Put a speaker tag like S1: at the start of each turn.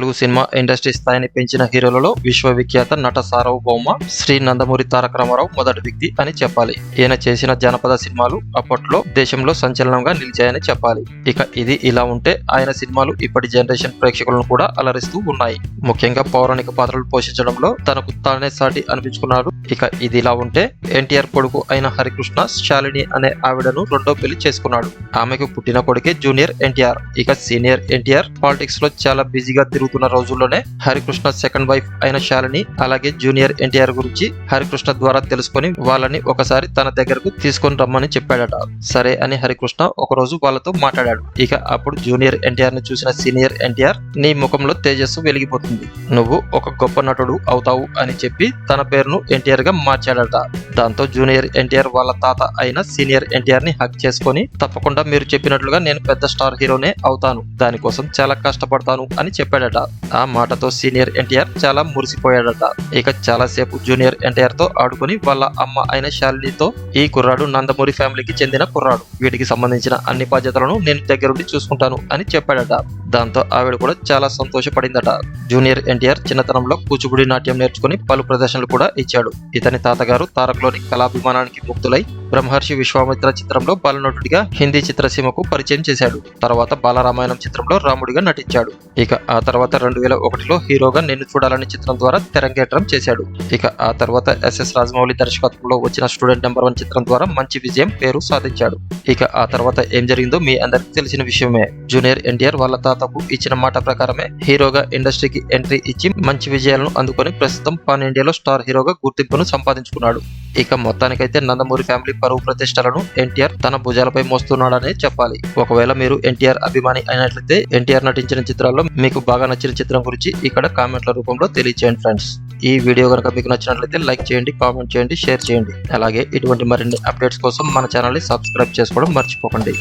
S1: Telugu cinema industry స్థాయిని పెంచిన హీరోలలో విశ్వవిఖ్యాత నట సార్వభౌమ శ్రీ నందమూరి తారక రామారావు మొదటి వ్యక్తి అని చెప్పాలి. ఈయన చేసిన జానపద సినిమాలు అప్పట్లో దేశంలో సంచలనంగా నిలిచాయని చెప్పాలి. ఇక ఇది ఇలా ఉంటే ఆయన సినిమాలు ఇప్పటి జనరేషన్ ప్రేక్షకులను కూడా అలరిస్తూ ఉన్నాయి. ముఖ్యంగా పౌరాణిక పాత్రలు పోషించడంలో తనకు తానే సాటి అనిపించుకున్నాడు. ఇక ఇది ఇలా ఉంటే ఎన్టీఆర్ కొడుకు అయిన హరికృష్ణ శాలిని అనే ఆవిడను రెండో పెళ్ళి చేసుకున్నాడు. ఆమెకు పుట్టిన కొడుకే జూనియర్ ఎన్టీఆర్. ఇక సీనియర్ ఎన్టీఆర్ పాలిటిక్స్లో చాలా బిజీగా తిరుగుతున్న రోజుల్లోనే హరికృష్ణ సెకండ్ వైఫ్ అయిన శాలిని అలాగే జూనియర్ ఎన్టీఆర్ గురించి హరికృష్ణ ద్వారా తెలుసుకొని వాళ్ళని ఒకసారి తన దగ్గరకు తీసుకొని రమ్మని చెప్పాడట. సరే అని హరికృష్ణ ఒక రోజు వాళ్ళతో మాట్లాడాడు. ఇక అప్పుడు జూనియర్ ఎన్టీఆర్ని చూసిన సీనియర్ ఎన్టీఆర్ నీ ముఖంలో తేజస్సు వెలిగిపోతుంది. నువ్వు ఒక గొప్ప నటుడు అవుతావు అని చెప్పి తన పేరును ఎన్టీఆర్గా మార్చాడట. దాంతో జూనియర్ ఎన్టీఆర్ వాళ్ళ తాత అయిన సీనియర్ ఎన్టీఆర్ని హక్ చేసుకొని తప్పకుండా మీరు చెప్పినట్లుగా నేను పెద్ద స్టార్ హీరోనే అవుతాను. దానికోసం చాలా కష్టపడతాను అని చెప్పాడట. ఆ మాటతో సీనియర్ ఎన్టీఆర్ చాలా మురిసిపోయాడట. ఇక చాలా సేపు జూనియర్ ఎన్టీఆర్తో ఆడుకొని వాళ్ళ అమ్మ అయిన శాలినితో ఈ కుర్రాడు నందమూరి ఫ్యామిలీకి చెందిన కుర్రాడు. వీటికి సంబంధించిన అన్ని బాధ్యతలను నేను దగ్గరుండి చూసుకుంటాను అని చెప్పాడట. దాంతో ఆవిడ కూడా చాలా సంతోషపడిందట. జూనియర్ ఎన్టీఆర్ చిన్నతనంలో కూచిపూడి నాట్యం నేర్చుకుని పలు ప్రదర్శనలు కూడా ఇచ్చాడు. ఇతని తాతగారు తారక్లోని కళాభిమానానికి ముక్తులై బ్రహ్మర్షి విశ్వామిత్ర చిత్రంలో బాలనటుడిగా హిందీ చిత్రసీమకు పరిచయం చేశాడు. తర్వాత బాలరామాయణం చిత్రంలో రాముడిగా నటించాడు. ఇక ఆ తర్వాత రెండు వేల ఒకటిలో హీరోగా నిన్ను చూడాలని చిత్రం ద్వారా తెరంగేట్రం చేశాడు. ఇక ఆ తర్వాత ఎస్ఎస్ రాజమౌళి దర్శకత్వంలో వచ్చిన స్టూడెంట్ నెంబర్ వన్ చిత్రం ద్వారా మంచి విజయం పేరు సాధించాడు. ఇక ఆ తర్వాత ఏం జరిగిందో మీ అందరికి తెలిసిన విషయమే. జూనియర్ ఎన్టీఆర్ వాళ్ళ తాత తాతకు ఇచ్చిన మాట ప్రకారమే హీరోగా ఇండస్ట్రీకి ఎంట్రీ ఇచ్చి మంచి విజయాలను అందుకొని ప్రస్తుతం పాన్ ఇండియాలో స్టార్ హీరోగా గుర్తింపును సంపాదించుకున్నాడు. ఇక మొత్తానికైతే నందమూరి ఫ్యామిలీ పరువు ప్రతిష్టలను ఎన్టీఆర్ తన భుజాలపై మోస్తున్నాడనే చెప్పాలి. ఒకవేళ మీరు ఎన్టీఆర్ అభిమాని అయినట్లయితే ఎన్టీఆర్ నటించిన చిత్రాల్లో మీకు బాగా నచ్చిన చిత్రం గురించి ఇక్కడ కామెంట్ల రూపంలో తెలియచేయండి ఫ్రెండ్స్. ఈ వీడియో కనుక మీకు నచ్చినట్లయితే లైక్ చేయండి కామెంట్ చేయండి షేర్ చేయండి. అలాగే ఇటువంటి మరిన్ని అప్డేట్స్ కోసం మన ఛానల్ని సబ్స్క్రైబ్ చేసుకోవడం మర్చిపోకండి.